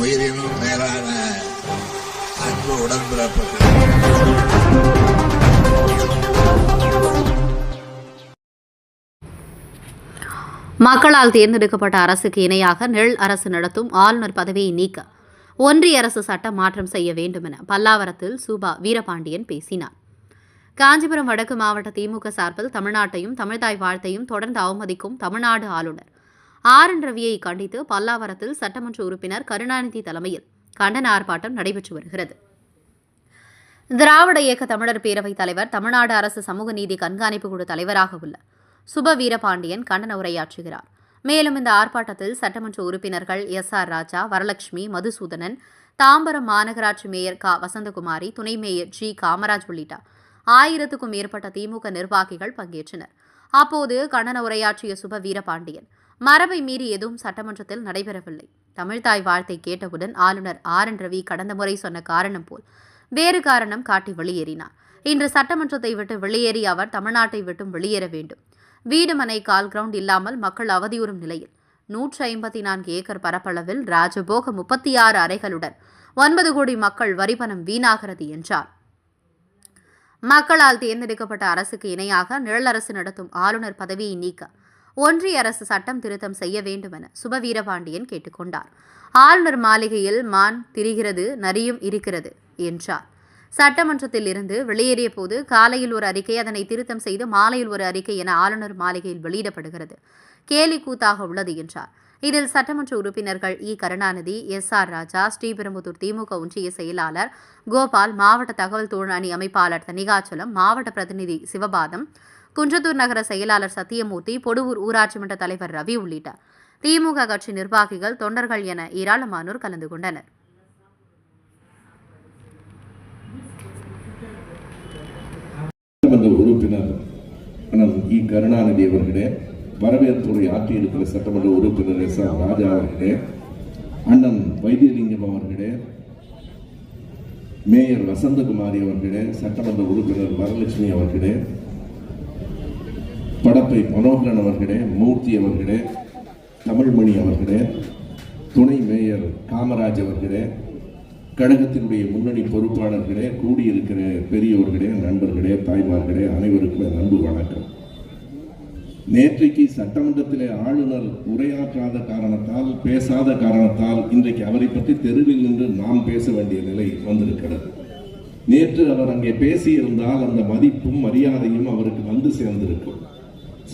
உயிரினும் மேலான அன்பு உடன்பிறப்புகள். மக்களால் தேர்ந்தெடுக்கப்பட்ட அரசுக்கு இணையாக நெல் அரசு நடத்தும் ஆளுநர் பதவியை நீக்க ஒன்றிய அரசு சட்டம் மாற்றம் செய்ய வேண்டும் என பல்லாவரத்தில் சூபா வீரபாண்டியன் பேசினார். காஞ்சிபுரம் வடக்கு மாவட்ட திமுக சார்பில் தமிழ்நாட்டையும் தமிழ்தாய் வாழ்த்தையும் தொடர்ந்து அவமதிக்கும் தமிழ்நாடு ஆளுநர் ஆர் என் ரவியை கண்டித்து பல்லாவரத்தில் சட்டமன்ற உறுப்பினர் கருணாநிதி தலைமையில் கண்டன ஆர்ப்பாட்டம் நடைபெற்று வருகிறது. திராவிட இயக்க தமிழர் பேரவைத் தலைவர் தமிழ்நாடு அரசு சமூக நீதி கண்காணிப்பு குழு தலைவராக உள்ள சுப வீரபாண்டியன் கண்டன உரையாற்றுகிறார். மேலும் இந்த ஆர்ப்பாட்டத்தில் சட்டமன்ற உறுப்பினர்கள் எஸ் ஆர் ராஜா வரலட்சுமி மதுசூதனன் தாம்பரம் மாநகராட்சி மேயர் க. வசந்தகுமாரி துணை மேயர் ஜி. காமராஜ் உள்ளிட்ட ஆயிரத்துக்கும் மேற்பட்ட திமுக நிர்வாகிகள் பங்கேற்றனர். அப்போது கண்டன உரையாற்றிய சுப வீரபாண்டியன் மரபை மீறி எதுவும் சட்டமன்றத்தில் நடைபெறவில்லை. தமிழ்தாய் வாழ்த்தை கேட்டவுடன் ஆளுநர் ஆர். என். ரவி கடந்த முறை சொன்ன காரணம் போல் வேறு காரணம் காட்டி வெளியேறினார். இன்று சட்டமன்றத்தை விட்டு வெளியேறிய அவர் தமிழ்நாட்டை விட்டும் வெளியேற வேண்டும். வீடு மனை கால் கிரவுண்ட் இல்லாமல் மக்கள் அவதியுறும் நிலையில் நூற்றி ஐம்பத்தி நான்கு ஏக்கர் பரப்பளவில் ராஜபோக முப்பத்தி ஆறு அறைகளுடன் ஒன்பது கோடி மக்கள் வரிபணம் வீணாகிறது என்றார். மக்களால் தேர்ந்தெடுக்கப்பட்ட அரசுக்கு இணையாக நிழல் அரசு நடத்தும் ஆளுநர் பதவியை நீக்க ஒன்றிய அரசு சட்டம் திருத்தம் செய்ய வேண்டும் என சுபவீரபாண்டியன் கேட்டுக்கொண்டார். ஆளுநர் மாளிகையில் மான் திரிகிறது நரியும் இருக்கிறது என்றார். சட்டமன்றத்தில் இருந்து வெளியேறிய போது காலையில் ஒரு அறிக்கை அதனை திருத்தம் செய்து மாலையில் ஒரு அறிக்கை என ஆளுநர் மாளிகையில் வெளியிடப்படுகிறது. கேலி கூத்தாக உள்ளது என்றார். இதில் சட்டமன்ற உறுப்பினர்கள் E. Karunanidhi S. R. Raja Sriperumbudur DMK ஒன்றிய செயலாளர் கோபால் மாவட்ட தகவல் தோழ் அணி அமைப்பாளர் தனிகாச்சலம் மாவட்ட பிரதிநிதி சிவபாதம் குன்றத்தூர் நகர செயலாளர் சத்தியமூர்த்தி பொடுவூர் ஊராட்சி மன்ற தலைவர் ரவி உள்ளிட்ட திமுக கட்சி நிர்வாகிகள் தொண்டர்கள் என ஏராளமானோர் கலந்து கொண்டனர். உறுப்பினர் இ. கருணாநிதி அவர்களே வரவேற்புரை ஆற்றியிருக்கிற சட்டமன்ற உறுப்பினர் எஸ். ஆர். ராஜா அவர்களே அண்ணன் வைத்தியலிங்கம் அவர்களே மேயர் வசந்தகுமாரி அவர்களே சட்டமன்ற உறுப்பினர் வரலட்சுமி அவர்களே படப்பை மனோகரன் அவர்களே மூர்த்தி அவர்களே தமிழ்மணி அவர்களே துணை மேயர் காமராஜ் அவர்களே கழகத்தினுடைய முன்னணி பொறுப்பாளர்களே கூடியிருக்கிற பெரியோர்களே நண்பர்களே தாய்மார்களே அனைவருக்குமே என் அன்பு வணக்கம். நேற்றைக்கு சட்டமன்றத்திலே ஆளுநர் உரையாற்றாத காரணத்தால் பேசாத காரணத்தால் இன்றைக்கு அவரை பற்றி தெருவில் நின்று நாம் பேச வேண்டிய நிலை வந்திருக்கிறது. நேற்று அவர் அங்கே பேசியிருந்தால் அந்த மதிப்பும் மரியாதையும் அவருக்கு வந்து சேர்ந்திருக்கும்.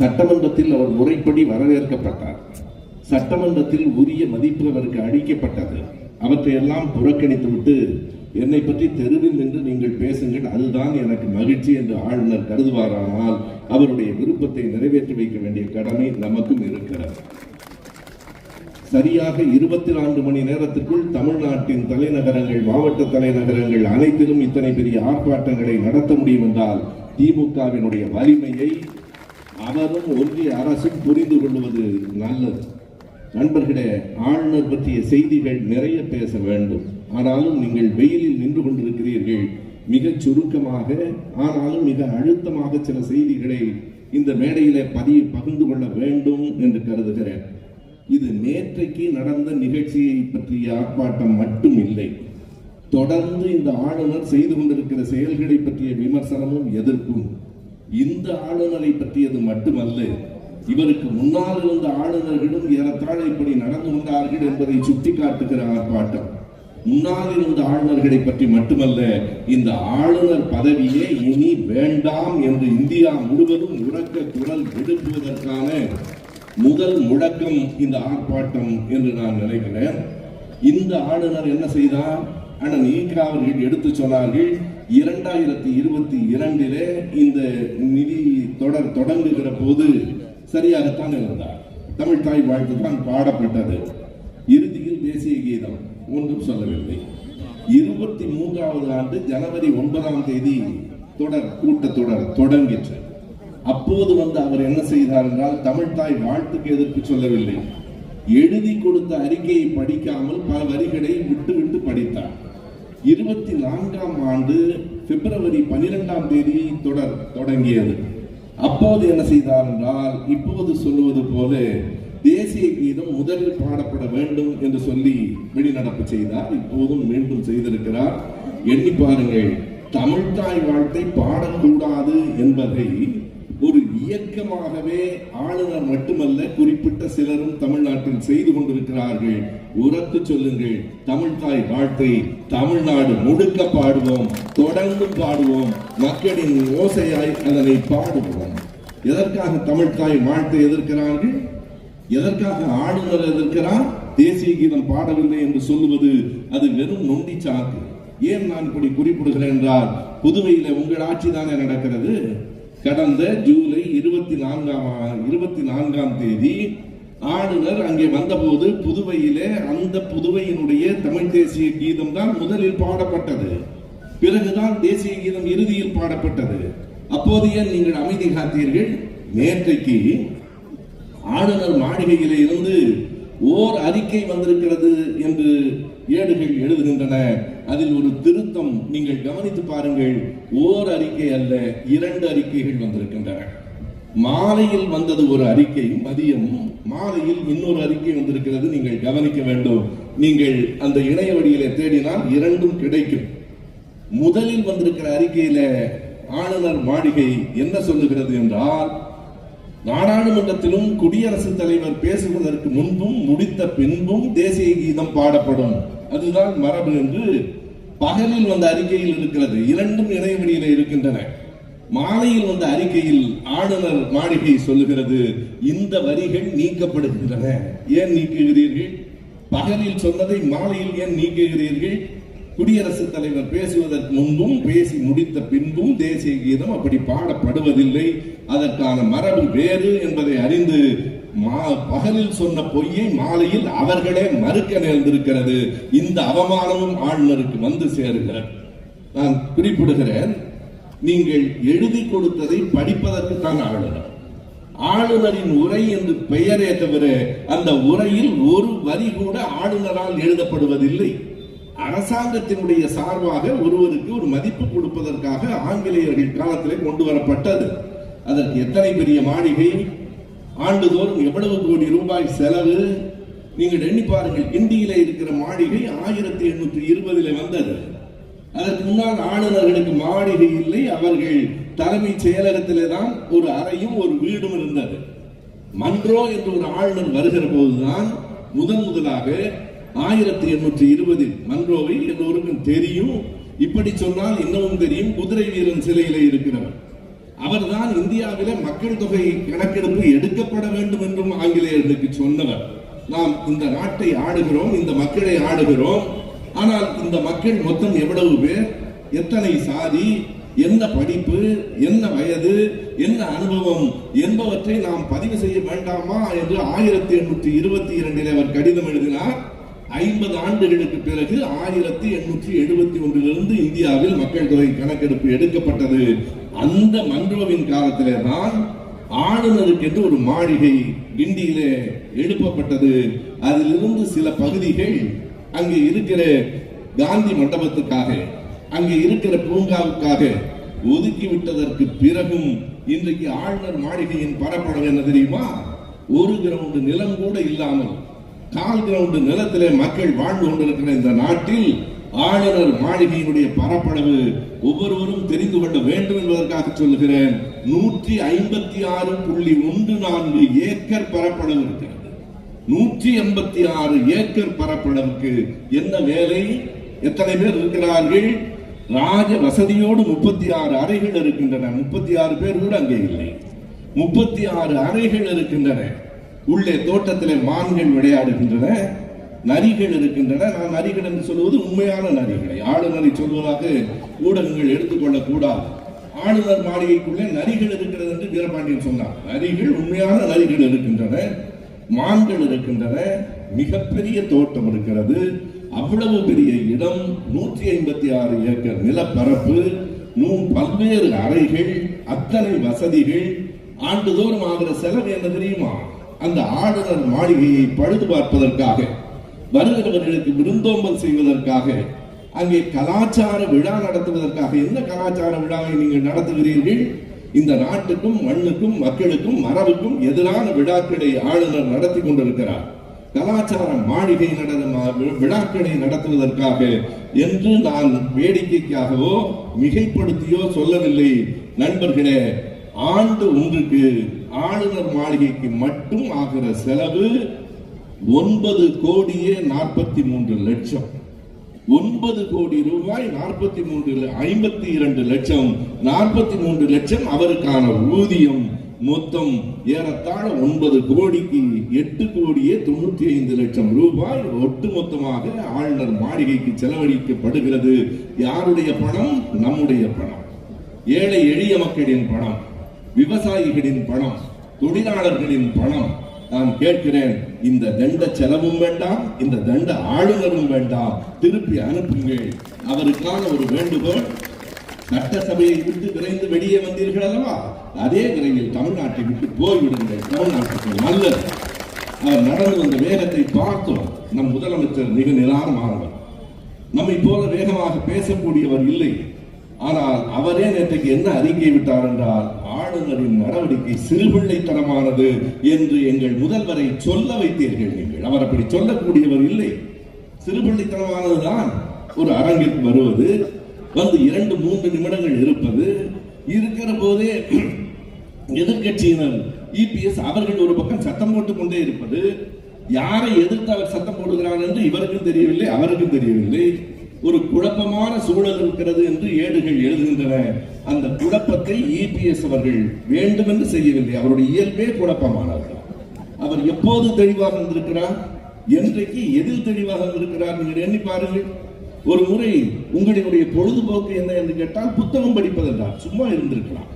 சட்டமன்றத்தில் அவர் முறைப்படி வரவேற்கப்பட்டார். சட்டமன்றத்தில் உரிய மதிப்பு அவருக்கு அளிக்கப்பட்டது. அவற்றையெல்லாம் புறக்கணித்துவிட்டு என்னை பற்றி தெருவில் நின்று நீங்கள் பேசுங்கள் அதுதான் எனக்கு மகிழ்ச்சி என்று ஆளுநர் கருதுவாரானால் அவருடைய விருப்பத்தை நிறைவேற்றி வைக்க வேண்டிய கடமை நமக்கும் இருக்கிறது. சரியாக இருபத்தி நான்கு மணி நேரத்திற்குள் தமிழ்நாட்டின் தலைநகரங்கள் மாவட்ட தலைநகரங்கள் அனைத்திலும் இத்தனை பெரிய ஆர்ப்பாட்டங்களை நடத்த முடியும் என்றால் திமுகவினுடைய வலிமையை அவரும் ஒன்றிய அரசும் புரிந்து கொள்வது நல்லது. நண்பர்களே ஆளுநர் பற்றிய செய்திகள் நிறைய பேச வேண்டும். ஆனாலும் நீங்கள் வெயிலில் நின்று கொண்டிருக்கிறீர்கள். மிகச் சுருக்கமாக ஆனாலும் மிக அழுத்தமாக சில செய்திகளை இந்த மேடையிலே பதிவு பகிர்ந்து கொள்ள வேண்டும் என்று கருதுகிறேன். இது நேற்றைக்கு நடந்த நிகழ்ச்சியை பற்றிய ஆர்ப்பாட்டம் மட்டும் இல்லை தொடர்ந்து இந்த ஆளுநர் செய்து கொண்டிருக்கிற செயல்களை பற்றிய விமர்சனமும் எதிர்ப்பும் இந்த ஆளுநரை பற்றியது மட்டுமல்ல இவருக்கு முன்னால் இருந்த ஆளுநர்களும் ஏறத்தாழ இப்படி நடந்து கொண்டார்கள் என்பதை சுட்டிக்காட்டுகிற ஆர்ப்பாட்டம். முன்னால் இருந்த ஆளுநர்களை பற்றி மட்டுமல்ல இந்த ஆளுநர் பதவியே இனி வேண்டாம் என்று இந்தியா முழுவதும் உறக்க குரல் எழுப்புவதற்கான முதல் முழக்கம் இந்த ஆர்ப்பாட்டம் என்று நான் நினைக்கிறேன். இந்த ஆளுநர் என்ன செய்தார்? அண்ணன் ஈகா அவர்கள் எடுத்து சொன்னார்கள் இரண்டாயிரத்தி இருபத்தி இரண்டிலே இந்த நிதி தொடர் தொடங்குகிற போது சரியாகத்தான் இருந்தார். தமிழ் தாய் வாழ்த்து தான் பாடப்பட்டது. இறுதியில் தேசிய கீதம் ஒன்றும் சொல்லவில்லை. இருபத்தி மூன்றாவது ஆண்டு ஜனவரி ஒன்பதாம் தேதி தொடர் கூட்டத்தொடர் தொடங்கிற்று. அப்போது வந்து அவர் என்ன செய்தார் என்றால் தமிழ் தாய் வாழ்த்துக்கு எதிர்ப்பு சொல்லவில்லை. எழுதி கொடுத்த அறிக்கையை படிக்காமல் பல வரிகளை விட்டு விட்டு படித்தார். இருபத்தி நான்காம் ஆண்டு பிப்ரவரி பனிரெண்டாம் தேதி தொடர் தொடங்கியது. அப்போது என்ன செய்தார் என்றால் இப்போது சொல்லுவது போல தேசிய கீதம் முதலில் பாடப்பட வேண்டும் என்று சொல்லி வெளிநடப்பு செய்தார். இப்போதும் மீண்டும் செய்திருக்கிறார். எண்ணி பாருங்கள் தமிழ்தாய் வாழ்த்தை பாடக்கூடாது என்பதை ஒரு இயக்கமாகவே ஆளுநர் மட்டுமல்ல குறிப்பிட்ட சிலரும் தமிழ்நாட்டில் செய்து கொண்டிருக்கிறார்கள். உரத்து சொல்லுங்கள். தமிழ்தாய் வாழ்த்தை தமிழ்நாடு முழுக்க பாடுவோம். தொடர்ந்து பாடுவோம். மக்களின் ஓசையாய் அதனை பாடுவோம். எதற்காக தமிழ்தாய் வாழ்த்தை எதிர்க்கிறார்கள்? எதற்காக ஆளுநர் எதிர்க்கிறார்? தேசிய கீதம் பாடவில்லை என்று சொல்லுவது அது வெறும் நொண்டி சாக்கு ஏன் நான் இப்படி குறிப்பிடுகிறேன் என்றால் புதுவையில உங்கள் ஆட்சி தானே நடக்கிறது? கடந்த ஜூலை இருபத்தி நான்காம் இருபத்தி நான்காம் தேதி ஆளுநர் அங்கே வந்தபோது புதுவையிலே அந்த புதுவையினுடைய தமிழ் தேசிய கீதம் தான் முதலில் பாடப்பட்டது. பிறகுதான் தேசிய கீதம் இறுதியில் பாடப்பட்டது. அப்போது ஏன் நீங்கள் அமைதி காத்தீர்கள்? நேற்றைக்கு ஆளுநர் மாளிகையிலே இருந்து ஓர் அறிக்கை வந்திருக்கிறது என்று ஏடுகள் எழுதுகின்றன. அதில் ஒரு திருத்தம் நீங்கள் கவனித்து பாருங்கள். ஓர் அறிக்கை அல்ல இரண்டு அறிக்கைகள் வந்திருக்கின்றன. மாலையில் வந்தது ஒரு அறிக்கை மதியம் மாலையில் இன்னொரு அறிக்கை வந்திருக்கிறது. நீங்கள் கவனிக்க வேண்டும். நீங்கள் அந்த இணைய வழியிலே தேடினால் இரண்டும் கிடைக்கும். முதலில் வந்திருக்கிற அறிக்கையில ஆளுநர் மாளிகை என்ன சொல்லுகிறது என்றால் நாடாளுமன்றத்திலும் குடியரசுத் தலைவர் பேசுவதற்கு முன்பும் முடித்த பின்பும் தேசிய கீதம் பாடப்படும். அதுதான் மரபு என்று பகலில் வந்த அறிக்கையில் இருக்கிறது. இரண்டும் இணையவழியில இருக்கின்றன. மாலையில் வந்த அறிக்கையில் ஆளுநர் மாளிகை சொல்லுகிறது இந்த வரிகள் நீக்கப்படுகின்றன. ஏன் நீக்குகிறீர்கள்? பகலில் சொன்னதை மாலையில் ஏன் நீக்குகிறீர்கள்? குடியரசுத் தலைவர் பேசுவதற்கு முன்பும் பேசி முடித்த பின்பும் தேசிய கீதம் அப்படி பாடப்படுவதில்லை. அதற்கான மரபு வேறு என்பதை அறிந்து மா- பகலில் சொன்ன பொய்யை மாலையில் அவர்களே மறுக்க நேர்ந்திருக்கிறது. இந்த அவமானமும் ஆளுநருக்கு வந்து சேருகிறது. நான் குறிப்பிடுகிறேன் நீங்கள் எழுதி கொடுத்ததை படிப்பதற்கு தான் ஆளுநர். ஆளுநரின் உரை என்று பெயரே தவிர அந்த உரையில் ஒரு வரி கூட ஆளுநரால் எழுதப்படுவதில்லை. அரசாங்கத்தினுடைய சார்பாக ஒருவருக்கு ஒரு மதிப்பு கொடுப்பதற்காக ஆங்கிலேயர்கள் காலத்திலே கொண்டு வரப்பட்டது அதற்கு எத்தனை பெரிய மாளிகை? ஆண்டுதோறும் எவ்வளவு கோடி ரூபாய் செலவு? நீங்கள் எண்ணி பாருங்கள் கிண்டியில இருக்கிற மாளிகை ஆயிரத்தி எண்ணூற்றி இருபதுல வந்தது. அதற்கு முன்னால் ஆளுநர்களுக்கு மாளிகை இல்லை அவர்கள் தலைமைச் செயலகத்திலே தான் ஒரு அறையும் ஒரு வீடும் இருந்தது. மன்றோ என்று ஒரு ஆளுநர் வருகிற போதுதான் முதன் முதலாக ஆயிரத்தி எண்ணூற்றி இருபதில் மன்றோவை எல்லோருக்கும் தெரியும். இப்படி சொன்னால் இன்னமும் தெரியும் குதிரை வீரன் சிலையிலே இருக்கிறவர். அவர்தான் இந்தியாவில மக்கள் தொகை கணக்கெடுப்பு எடுக்கப்பட வேண்டும் என்றும் ஆங்கிலேயர்களுக்கு சொன்னவர். நாம் இந்த நாட்டை ஆடுகிறோம் இந்த மக்களை ஆடுகிறோம். ஆனால் இந்த மக்கள் மொத்தம் எவ்வளவு பேர்? எத்தனை சாதி? என்ன படிப்பு? என்ன வயது? என்ன அனுபவம்? என்பவற்றை நாம் பதிவு செய்ய வேண்டாமா? என்று ஆயிரத்தி எண்ணூற்றி இருபத்தி இரண்டில் அவர் கடிதம் எழுதினார். ஐம்பது ஆண்டுகளுக்கு பிறகு ஆயிரத்தி எண்ணூற்றி எழுபத்தி ஒன்றிலிருந்து இந்தியாவில் மக்கள் தொகை கணக்கெடுப்பு எடுக்கப்பட்டது. அந்த மன்றோவின் காலத்திலே தான் ஆளுநருக்கு என்று ஒரு மாளிகை கிண்டியிலே எழுப்பப்பட்டது. அதிலிருந்து சில பகுதிகள் அங்கே இருக்கிற காந்தி மண்டபத்துக்காக அங்கே இருக்கிற பூங்காவுக்காக ஒதுக்கிவிட்டதற்கு பிறகும் இன்றைக்கு ஆளுநர் மாளிகையின் பரப்பளவு என்ன தெரியுமா? ஒரு கிரவுண்டு நிலம் கூட இல்லாமல் கால் கிரவுண்டு நிலத்திலே மக்கள் வாழ்ந்து கொண்டிருக்கிற இந்த நாட்டில் ஆளுநர் மாளிகையினுடைய பரப்பளவு ஒவ்வொருவரும் தெரிந்து கொள்ள வேண்டும் என்பதற்காக சொல்லுகிறேன். நூற்றி ஐம்பத்தி ஆறு புள்ளி ஒன்று நான்கு ஏக்கர் பரப்பளவு இருக்கிறது. நூற்றி எண்பத்தி ஆறு ஏக்கர் பரப்பளவுக்கு என்ன வேலை? எத்தனை பேர் இருக்கிறார்கள்? ராஜ வசதியோடு முப்பத்தி ஆறு அறைகள் இருக்கின்றன. முப்பத்தி ஆறு பேர் கூட அங்கே இல்லை. முப்பத்தி ஆறு அறைகள் இருக்கின்றன. உள்ளே தோட்டத்திலே மான்கள் விளையாடுகின்றன நரிகள் இருக்கின்றன. நான் நரிகள் என்று சொல்வது உண்மையான நரிகளை. ஆளுநரை சொல்வதாக ஊடகங்கள் எடுத்துக்கொள்ளக்கூடாது. ஆளுநர் மாளிகைக்குள்ளே நரிகள் இருக்கிறது என்று வீரபாண்டியன் சொன்னார். நரிகள் உண்மையான நரிகள் இருக்கின்றன மான்கள் இருக்கின்றன. மிகப்பெரிய தோட்டம் இருக்கிறது. அவ்வளவு பெரிய இடம் நூற்றி ஐம்பத்தி ஆறு ஏக்கர் நிலப்பரப்பு நூ பல்வேறு அறைகள் அத்தனை வசதிகள். ஆண்டுதோறும் ஆகிற செலவு என்ன தெரியுமா? அந்த ஆடலர் மாளிகையை பழுது பார்ப்பதற்காக வருகிறவர்களுக்கு விருந்தோம்பல் செய்வதற்காக அங்கே கலாச்சார விழா நடத்துவதற்காக எந்த கலாச்சார விழாவை நீங்கள் நடத்துகிறீர்கள்? இந்த நாட்டுக்கும் மண்ணுக்கும் மக்களுக்கும் மரபுக்கும் எதிரான விழாக்களை ஆளுநர் நடத்தி கொண்டிருக்கிறார். கலாச்சார மாளிகை நடன விழாக்களை நடத்துவதற்காக என்று நான் வேடிக்கைக்காகவோ மிகைப்படுத்தியோ சொல்லவில்லை. நண்பர்களே ஆண்டு ஒன்றுக்கு ஆளுநர் மாளிகைக்கு மட்டும் ஆகிற செலவு ஒன்பது கோடியே நாற்பத்தி மூன்று லட்சம். ஒன்பது கோடி ரூபாய் நாற்பத்தி மூன்று ஐம்பத்தி இரண்டு லட்சம். நாற்பத்தி மூன்று லட்சம் அவருக்கான ஊதியம். மொத்தம் ஏறத்தாழ ஒன்பது கோடிக்கு எட்டு கோடியே தொண்ணூத்தி ஐந்து லட்சம் ரூபாய் ஒட்டுமொத்தமாக ஆளுநர் மாளிகைக்கு செலவழிக்கப்படுகிறது. யாருடைய பணம்? நம்முடைய பணம். ஏழை எளிய மக்களின் பணம். விவசாயிகளின் பணம். தொழிலாளர்களின் பணம் நான் கேட்கிறேன். இந்த தண்ட செலவும் வேண்டாம் இந்த தண்ட ஆளுநரும் வேண்டாம். திருப்பி அனுப்புங்கள். அவருக்கான ஒரு வேண்டுகோள் சட்டசபையை விட்டு விரைந்து வெளியே வந்தீர்கள் அல்லவா? அதே விரைவில் தமிழ்நாட்டை விட்டு போய்விடுங்கள். தமிழ்நாட்டுக்கு நல்லது. அவர் நடந்து வந்த வேகத்தை பார்த்தோம். நம் முதலமைச்சர் மிக நிதானமானவர் நம்மை போல வேகமாக பேசக்கூடியவர் இல்லை. ஆனால் அவரே நேற்றைக்கு என்ன அறிக்கை விட்டார் என்றால் ஆளுநரின் நடவடிக்கை சிறுபிள்ளைத்தனமானது என்று எங்கள் முதல்வரை சொல்ல வைத்தீர்கள் நீங்கள். அவர் அப்படி சொல்லக்கூடியவர் இல்லை. சிறுபிள்ளைத்தனமானதுதான். ஒரு அரங்கிற்கு வருவது வந்து இரண்டு மூன்று நிமிடங்கள் இருப்பது இருக்கிற போதே எதிர்கட்சியினர் இபிஎஸ் அவர்கள் ஒரு பக்கம் சத்தம் போட்டுக் கொண்டே இருப்பது யாரை எதிர்த்து அவர் சத்தம் போடுகிறார் என்று இவருக்கும் தெரியவில்லை அவருக்கும் தெரியவில்லை. ஒரு குழப்பமான சூழல் இருக்கிறது என்று ஏடுகள் எழுதுகின்றன. அந்த குழப்பத்தை இபிஎஸ் அவர்கள் வேண்டுமென்று செய்யவில்லை. அவருடைய இயல்பே குழப்பமானவர் அவர் எப்போது தெளிவாக இருந்திருக்கிறார்? என்றைக்கு எதில் தெளிவாக இருந்திருக்கிறார் நீங்கள் எண்ணி பாருங்கள். ஒரு முறை உங்களுடைய பொழுதுபோக்கு என்ன என்று கேட்டால் புத்தகம் படிப்பதென்றால் சும்மா இருந்திருக்கலாம்.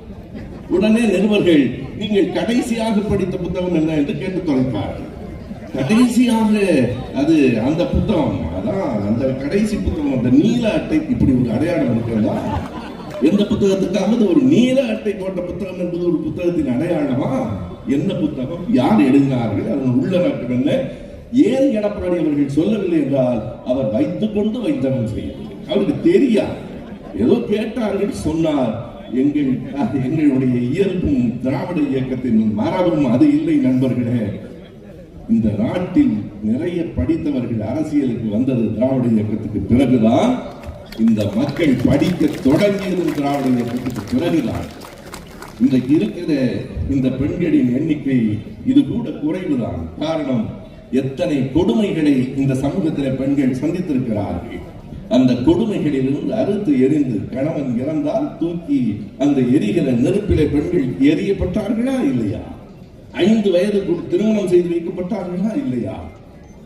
உடனே நிருபர்கள் நீங்கள் கடைசியாக படித்த புத்தகம் என்ன? என்று கேட்டு தொலைப்பார்கள். கடைசியாக அது அந்த புத்தகம் அதான் அந்த கடைசி புத்தகம் அந்த நீல அட்டை இப்படி ஒரு அடையாளம் இருக்கிறதா எந்த புத்தகத்துக்காவது ஒரு நீல அட்டை போட்ட புத்தகம் என்பது ஒரு புத்தகத்தின் அடையாளமா? என்ன புத்தகம்? யார் எழுதினார்கள் அதன் உள்ளடக்கம் என்ன? ஏன் எடப்பாடி அவர்கள் சொல்லவில்லை என்றால் அவர் வைத்துக் கொண்டு வைத்தவன் செய்யவில்லை. அவருக்கு தெரியாது ஏதோ கேட்டார்கள் சொன்னார் எங்கள் எங்களுடைய இயல்பும் திராவிட இயக்கத்தின் மரபும் அது இல்லை நண்பர்களே. இந்த நாட்டில் நிறைய படித்தவர்கள் அரசியலுக்கு வந்தது திராவிட இயக்கத்துக்கு பிறகுதான். இந்த மக்கள் படிக்க தொடங்கியது திராவிட இயக்கத்துக்கு பிறகுதான். இன்றைக்கு இருக்கிற இந்த பெண்களின் எண்ணிக்கை இது கூட குறைவுதான். காரணம் எத்தனை கொடுமைகளை இந்த சமூகத்தில் பெண்கள் சந்தித்திருக்கிறார்கள். அந்த கொடுமைகளிலிருந்து அறுத்து எரிந்து கணவன் இறந்தால் தூக்கி அந்த எரிகிற நெருப்பிலே பெண்கள் எரியப்பட்டார்களா இல்லையா? ஐந்து வயதுக்குள் திருமணம் செய்து வைக்கப்பட்டார்களா? இல்லையா.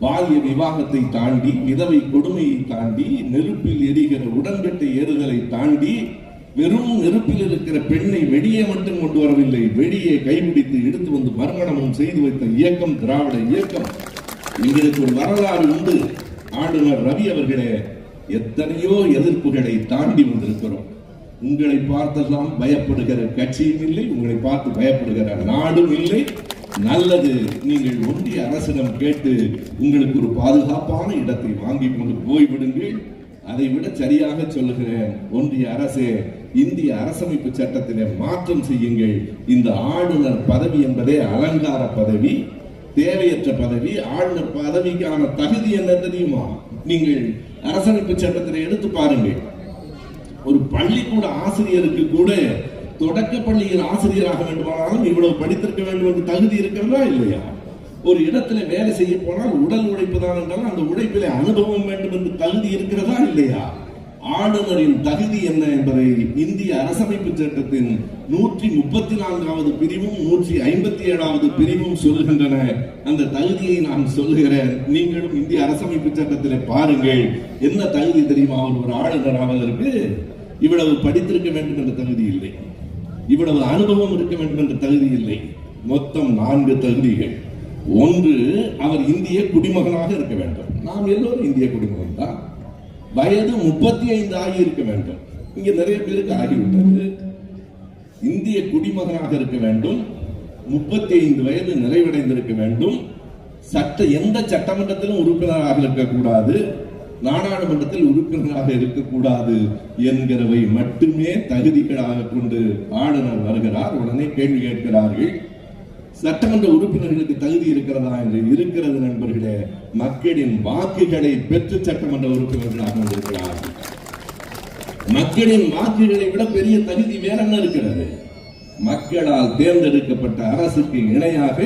பால்ய விவாகத்தை தாண்டி விதவை கொடுமையை தாண்டி நெருப்பில் எரிகிற உடன்கட்டை ஏறுதலை தாண்டி வெறும் நெருப்பில் இருக்கிற பெண்ணை வெடியை மட்டும் கொண்டு வரவில்லை. வெளியே கைபிடித்து எடுத்து வந்து மறுமணமும் செய்து வைத்த இயக்கம் திராவிட இயக்கம். எங்களுக்கு ஒரு வரலாறு உண்டு. ஆளுநர் ரவி அவர்களே எத்தனையோ எதிர்ப்புகளை தாண்டி வந்திருக்கிறோம். உங்களை பார்த்தெல்லாம் பயப்படுகிற கட்சியும் இல்லை உங்களை பார்த்து பயப்படுகிற நாடும் இல்லை. நல்லது நீங்கள் ஒன்றிய அரசிடம் கேட்டு உங்களுக்கு ஒரு பாதுகாப்பான இடத்தை வாங்கி கொண்டு போய்விடுங்கள். அதை விட சரியாக சொல்லுகிறேன் ஒன்றிய அரசே இந்திய அரசமைப்பு சட்டத்திலே மாற்றம் செய்யுங்கள். இந்த ஆளுநர் பதவி என்பதே அலங்கார பதவி தேவையற்ற பதவி ஆளுநர் பதவிக்கான தகுதி என்ன தெரியுமா? நீங்கள் அரசமைப்பு சட்டத்தில் எடுத்து பாருங்கள். ஒரு பள்ளிக்கூட ஆசிரியருக்கு கூட தொடக்க பள்ளியில் ஆசிரியராக வேண்டுமானாலும் இவ்வளவு படித்திருக்க வேண்டும் என்று தகுதி இருக்கிறதா இல்லையா? ஒரு இடத்துல வேலை செய்ய போனால் உடல் உழைப்பு தான் என்றாலும் அந்த உழைப்பிலே அனுபவம் வேண்டும் என்று தகுதி இருக்கிறதா இல்லையா? ஆளுநரின் தகுதி என்ன என்பதை இந்திய அரசமைப்பு சட்டத்தின் நூற்றி முப்பத்தி நான்காவது பிரிவும் நூற்றி ஐம்பத்தி ஏழாவது பிரிவும் சொல்லுகின்றன அந்த தகுதியை நான் சொல்லுகிறேன். நீங்களும் இந்திய அரசமைப்பு சட்டத்தில் பாருங்கள். என்ன தகுதி தெரியுமா? அவர் ஒரு ஆளுநர் ஆவதற்கு இவ்வளவு படித்திருக்க வேண்டும் என்ற தகுதி இல்லை. இவ்வளவு அனுபவம் இருக்க வேண்டும் என்ற தகுதி இல்லை. மொத்தம் நான்கு தகுதிகள். ஒன்று அவர் இந்திய குடிமகனாக இருக்க வேண்டும். நாம் எல்லோரும் இந்திய குடிமகன் தான். வயது முப்பத்தி ஐந்து ஆகி இருக்க வேண்டும். இங்க நிறைய பேருக்கு ஆகிவிட்டது. இந்திய குடிமகனாக இருக்க வேண்டும். முப்பத்தி ஐந்து வயது நிறைவடைந்திருக்க வேண்டும். சட்ட எந்த சட்டமன்றத்திலும் உறுப்பினராக இருக்கக்கூடாது. நாடாளுமன்றத்தில் உறுப்பினராக இருக்கக்கூடாது என்கிறவை மட்டுமே தகுதிகளாக கொண்டு ஆளுநர் வருகிறார். உடனே கேள்வி கேட்கிறார்கள் சட்டமன்ற உறுப்பினர்களுக்கு தகுதி இருக்கிறதா என்று. இருக்கிறது நண்பர்களே மக்களின் வாக்குகளை பெற்று சட்டமன்ற உறுப்பினர்களாக வந்திருக்கிறார்கள் மக்களின் வாக்குகளை விட பெரிய தகுதி வேற என்ன இருக்கிறது? மக்களால் தேர்ந்தெடுக்கப்பட்ட அரசுக்கு இணையாக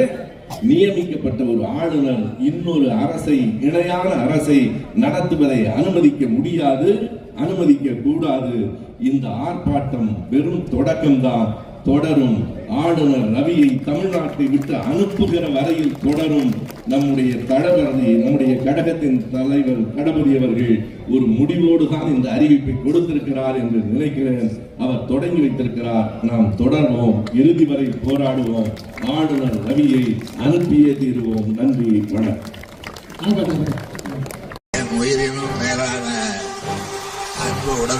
நியமிக்கப்பட்ட ஒரு ஆளுநர் இன்னொரு அரசை இணையான அரசை நடத்துவதை அனுமதிக்க முடியாது அனுமதிக்க கூடாது. இந்த ஆர்ப்பாட்டம் வெறும் தொடக்கம்தான் தொடரும். ஆளுநர் ரவியை தமிழ்நாட்டை விட்டு அனுப்புகிற வரையில் தொடரும் நம்முடைய தளபதி நம்முடைய கழகத்தின் தலைவர் தளபதி அவர்கள் ஒரு முடிவோடு தான் இந்த அறிவிப்பை கொடுத்திருக்கிறார் என்று நினைக்கிறேன். அவர் தொடங்கி வைத்திருக்கிறார். நாம் தொடர்வோம். இறுதி வரை போராடுவோம். ஆளுநர் ரவியை அனுப்பியே தீருவோம். நன்றி. வணக்கம். என் உயிரினும் மேலான அன்பு